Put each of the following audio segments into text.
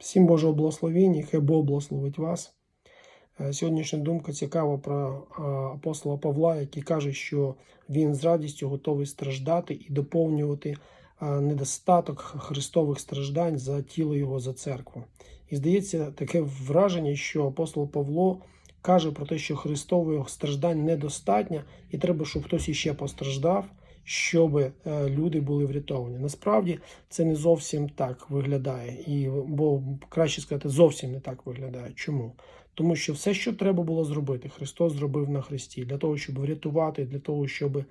Всім Божого благословення, хай Бог благословить вас. Е, Сьогоднішня думка цікава про е, апостола Павла, який каже, що він з радістю готовий страждати і доповнювати е, недостаток Христових страждань за тіло його за церкву. І здається, таке враження, що апостол Павло каже про те, що Христових страждань недостатньо, і треба, щоб хтось іще постраждав, щоб е, люди були врятовані. Насправді це не зовсім так виглядає, і бо краще сказати, зовсім не так виглядає. Чому? Тому що все, що треба було зробити, Христос зробив на Христі для того, щоб врятувати, для того, щоб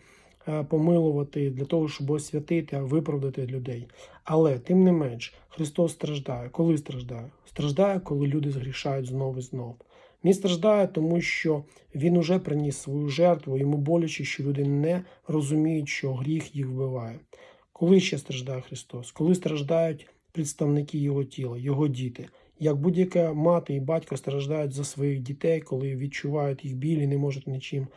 е, помилувати, для того, щоб освятити, виправдати людей. Але тим не менш, Христос страждає. Коли страждає? Страждає, коли люди згрішають знову і знову. Він страждає, тому що він уже приніс свою жертву, йому боляче, що люди не розуміють, що гріх їх вбиває. Коли ще страждає Христос? Коли страждають представники Його тіла, Його діти. Як будь-яка мати і батько страждають за своїх дітей, коли відчувають їх біль і не можуть нічим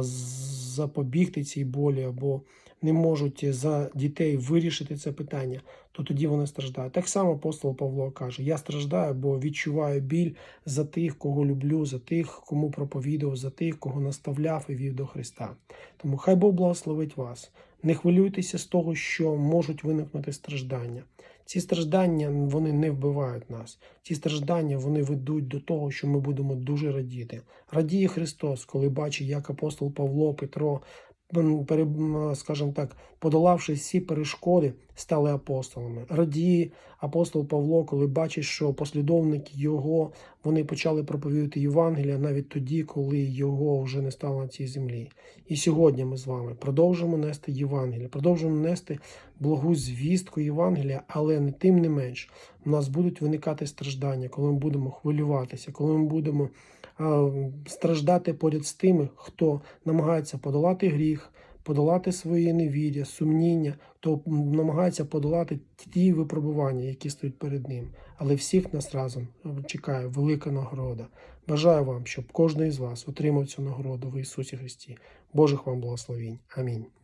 запобігти цій болі, або не можуть за дітей вирішити це питання, то тоді вони страждають. Так само апостол Павло каже: Я страждаю, бо відчуваю біль за тих, кого люблю, за тих, кому проповідував, за тих, кого наставляв і вів до Христа. Тому хай Бог благословить вас. Не хвилюйтеся з того, що можуть виникнути страждання. Ці страждання вони не вбивають нас. Ці страждання вони ведуть до того, що ми будемо дуже радіти. Радіє Христос, коли бачить, як апостол Павло, Петро, скажімо так, подолавши всі перешкоди, стали апостолами. Радіє апостол Павло, коли бачить, що послідовники його вони почали проповідати Євангелія навіть тоді, коли його вже не стало на цій землі. І сьогодні ми з вами продовжуємо нести Євангелія, продовжуємо нести благу звістку Євангелія, але не тим не менш, у нас будуть виникати страждання, коли ми будемо хвилюватися, коли ми будемо а, страждати поряд з тими, хто намагається подолати гріх, подолати своє невір'я, сумніння, хто намагається подолати ті випробування, які стоять перед ним. Але всіх нас разом чекає велика нагорода. Бажаю вам, щоб кожен із вас отримав цю нагороду в Ісусі Христі. Божих вам благословінь. Амінь.